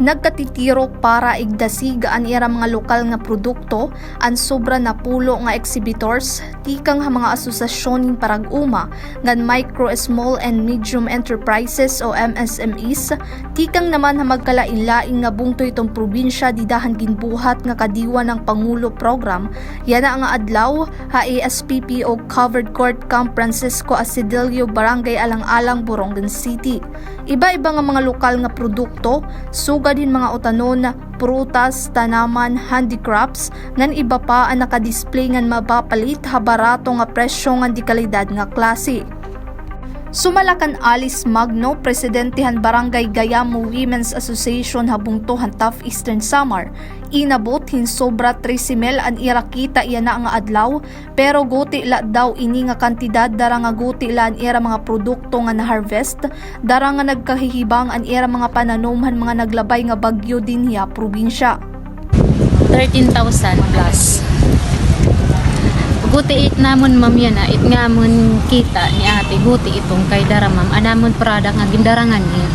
Nagkatitiro para igdasig ang ira mga lokal nga produkto ang sobra na pulo nga exhibitors tikang ha mga asosasyon ng parag-uma ngan micro, small and medium enterprises o MSMEs tikang naman ha magkalain-laing nga bungto itong probinsya didahan ginbuhat nga kadiwa ng Pangulo program yana nga adlaw ha ASPP o Covered Court Camp Francisco Asidilio Barangay Alang-Alang Borongan City. Iba-iba nga mga lokal nga produkto, suga din mga utanon, prutas, tanaman, handicrafts, ngan iba pa ang nakadisplay ngan mabapalit ha barato nga presyo ngan di kalidad nga klase. Sumalakan Alice Magno, Presidentehan Barangay Gayamo Women's Association habungtuhan Tough Eastern Samar. Inabot hin sobra 13 mil an irakita iya na nga adlaw, pero guti la daw ini nga kantidad dara nga guti la an ira mga produkto nga na-harvest, dara nga nagkahihibang an ira mga pananumhan mga naglabay nga bagyo din hiya probinsya. 13,000 plus. Guti it namon ma'am yan na it nga mon kita ni ate. Guti itong kay dara ma'am. Anamon product nga gindarangan niya.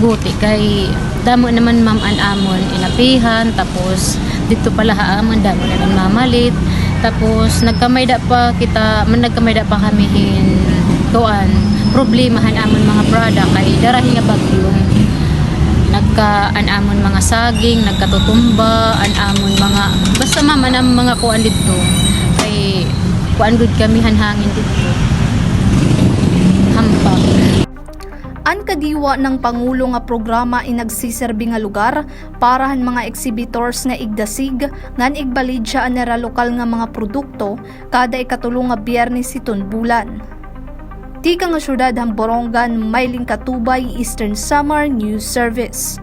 Guti kay damo naman ma'am an amon inapihan. Tapos dito pala haamon damo na rin mamalit. Tapos nagkamay da pa kita man nagkamay da pa kami hin tuan problemahan amon mga product kay darahin nga bagyo. Nagka anamon mga saging, nagkatutumba, anamon mga basta ma'am anam mga kuan dito kuan gud kami hanhangin dito. Hampak. An kadiwa ng Pangulo nga programa inagsiserbi nga lugar para han mga exhibitors nga igdasig ngan igbalid siya ang nara lokal nga mga produkto kada ikatulong nga biyernes iton bulan. Tika nga syudad ang Borongan, Mailing Katubay, Eastern Samar News Service.